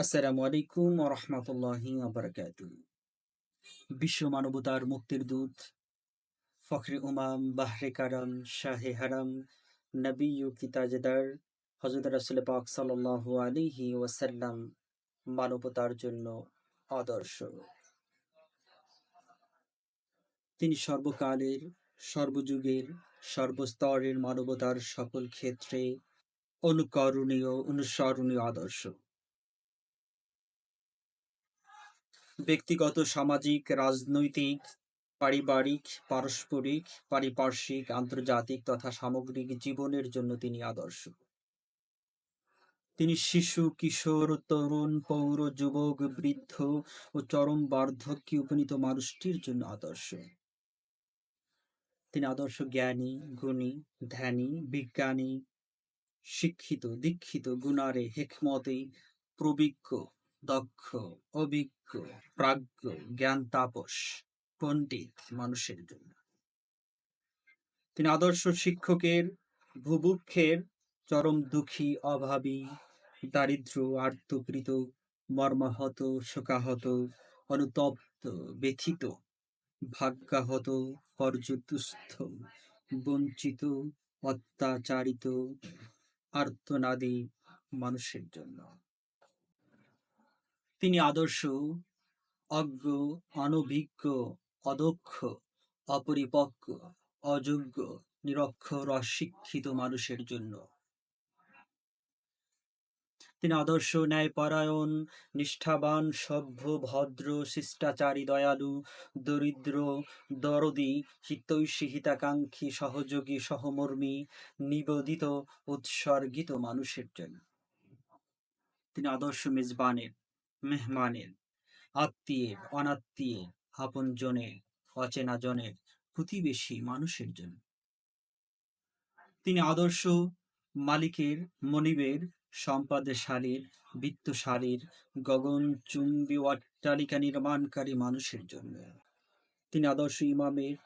আসসালামু আলাইকুম রহমতুল্লাহি আবরকাত বিশ্ব মানবতার মুক্তির দূত ফখরে উমাম বাহরে কারাম শাহে হারাম নবী কিতাজদার হজরত রাসুল পাক সাল্লাল্লাহু আলাইহি ওয়াসাল্লাম মানবতার জন্য আদর্শ তিনি সর্বকালের, সর্বযুগের, সর্বস্তরের মানবতার সকল ক্ষেত্রে অনুকরণীয়, অনুসরণীয় আদর্শ। ব্যক্তিগত, সামাজিক, রাজনৈতিক, পারিবারিক, পারস্পরিক, পারিপার্শ্বিক, আন্তর্জাতিক তথা সামগ্রিক জীবনের জন্য তিনি আদর্শ। তিনি শিশু, কিশোর, তরুণ, পৌর, যুবক, বৃদ্ধ ও চরম বার্ধক্যে উপনীত মানুষটির জন্য আদর্শ। তিনি আদর্শ জ্ঞানী, গুণী, ধ্যানী, বিজ্ঞানী, শিক্ষিত, দীক্ষিত, গুণারে, হেকমতে প্রবিজ্ঞ। দক্ষ, অভিজ্ঞ, প্রাজ্ঞ, জ্ঞান তাপস, পণ্ডিত মানুষের জন্য। তিনি আদর্শ শিক্ষকের ভুবুক্ষের চরম দুঃখী, অভাবী, দারিদ্র, আর্তকৃত, মর্মাহত, শোকাহত, অনুতপ্ত, ব্যথিত, ভাগ্যাহত পর্যতুস্থ বঞ্চিত, অত্যাচারিত, আর্তনাদী মানুষের জন্য। তিনি আদর্শ, অজ্ঞ, অনভিজ্ঞ, অদক্ষ, অপরিপক্ক, অযোগ্য নিরক্ষর অশিক্ষিত মানুষের জন্য। তিনি আদর্শ, ন্যায়পরায়ণ, নিষ্ঠাবান, সভ্য, ভদ্র, শিষ্টাচারী, দয়ালু, দরিদ্র, দরদি, হিতৈষী, হিতাকাঙ্ক্ষী, সহযোগী, সহমর্মী, নিবেদিত, উৎসর্গিত মানুষের জন্য। তিনি আদর্শ, মেজবানের মেহমানের, আত্মীয়ের, অনাত্মীয়ের আপন জনের অচেনা জনের প্রতিবেশী মানুষের জন্য। তিনি আদর্শ মালিকের, মনিবের, সম্পাদশালীর, বিত্তশালীর গগনচুম্বী অট্টালিকা নির্মাণকারী মানুষের জন্য। তিনি আদর্শ ইমামের,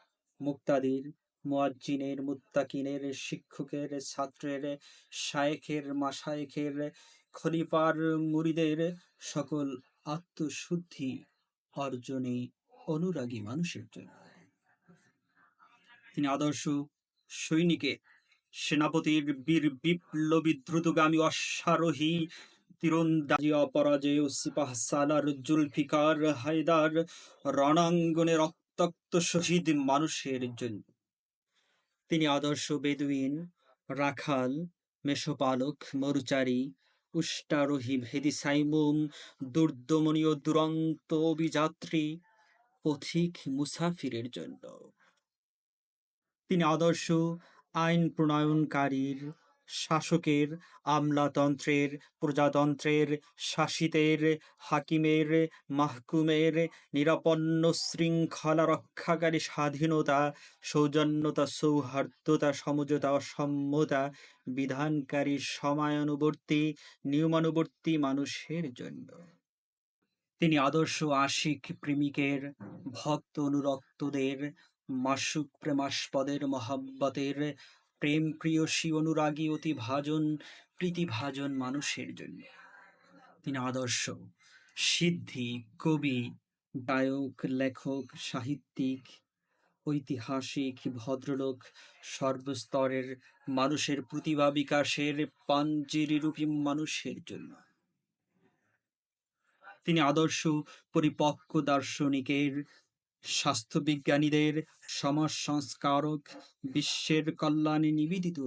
মুক্তাদের, মুয়াজ্জিনের, মুত্তাকিনের, শিক্ষকের, ছাত্রের, শায়েখের মাসায়েখের খলিফার মুরিদের সকল আত্মশুদ্ধি অর্জনে অনুরাগী মানুষের জন্য। তিনি আদর্শ সৈনিকের সেনাপতির বীর বিপ্লবী দ্রুতগামী অশ্বারোহী তীরন্দাজি অপরাজয় সিপাহ সালার জুলফিকার হায়দার রণাঙ্গনে রক্তাক্ত শহীদ মানুষের জন্য। তিনি আদর্শ বেদুইন, রাখাল মেষপালক মরুচারী উষ্টারোহী ভেদি সাইমুম দুর্দমনীয় দুরন্ত অভিযাত্রী পথিক মুসাফিরের জন্য। তিনি আদর্শ আইন প্রণয়নকারীর শাসকের, আমলাতন্ত্রের, প্রজাতন্ত্রের, শাসিতের, হাকিমের, মাহকুমের, নিরাপন্ন শৃঙ্খলা রক্ষাকারী স্বাধীনতা, সৌজন্যতা, সৌহার্দ্যতা, সমঝোতা অসম্যতা বিধানকারী সময়ানুবর্তী, নিয়মানুবর্তী মানুষের জন্য। তিনি আদর্শ আশিক প্রেমিকের, ভক্ত অনুরক্তদের, মাসুক প্রেমাস্পদের, মহাব্বতের প্রেম প্রিয়সী, অনুরাগী অতি ভাজন প্রীতিভাজন মানুষের জন্য। তিনি আদর্শ, সিদ্ধি, কবি, গায়ক, লেখক, সাহিত্যিক, ঐতিহাসিক, ভদ্রলোক, সর্বস্তরের মানুষের প্রতিভা বিকাশের পাঞ্জিরিরূপী মানুষের জন্য। তিনি আদর্শ, পরিপক্ক, দার্শনিকের স্বাস্থ্যবিজ্ঞানীদের সমাজ সংস্কারক বিশ্বের কল্যাণে নিবেদিত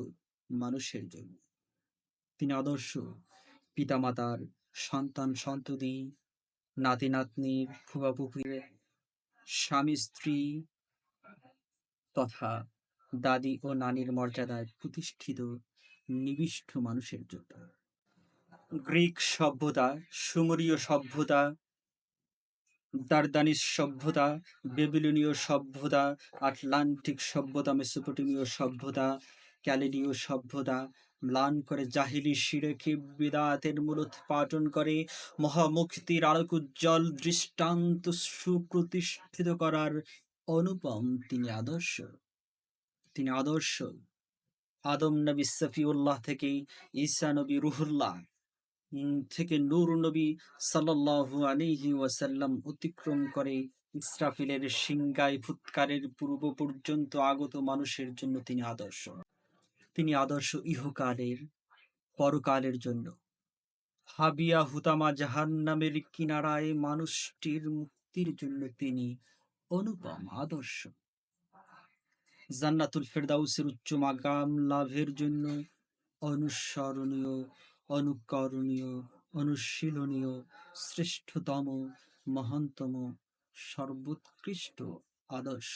মানুষের জন্য। তিনি আদর্শ পিতামাতার সন্তান সন্ততি, নাতি নাতনির ফুয়া ফুফির স্বামী স্ত্রী তথা দাদি ও নানির মর্যাদায় প্রতিষ্ঠিত নিবিষ্ঠ মানুষের জন্য। গ্রিক সভ্যতা, সুমরীয় সভ্যতা দারদানিস সভ্যতা, বেবিলনীয় সভ্যতা, আটলান্টিক সভ্যতা, মেসোপটেমীয় সভ্যতা ক্যালেডীয় সভ্যতা, ম্লান করে জাহিলি শিরেকে বিদাতের মূলোৎপাটন করে, মহামুক্তির আলোক উজ্জ্বল দৃষ্টান্ত সুপ্রতিষ্ঠিত করার অনুপম তিনি আদর্শ। তিনি আদর্শ। আদম নবী সফিউল্লাহ থেকে ঈসা নবী রুহুল্লাহ থেকে নূর নবী সাল্লাল্লাহু আলাইহি ওয়াসাল্লাম অতিক্রম করে ইসরাফিলের সিংগায় ফুৎকারের পূর্ব পর্যন্ত আগত মানুষের জন্য তিনি আদর্শ। তিনি আদর্শ ইহকালের, পরকালের জন্য। হাবিয়া হুতামা জাহান্নামের কিনারায় মানুষটির মুক্তির জন্য তিনি অনুপম আদর্শ। জান্নাতুল ফেরদাউসের উচ্চ মাকাম লাভের জন্য অনুসরণীয় অনুকরণীয় অনুশীলনীয় শ্রেষ্ঠতম মহানতম সর্বোৎকৃষ্ট আদর্শ।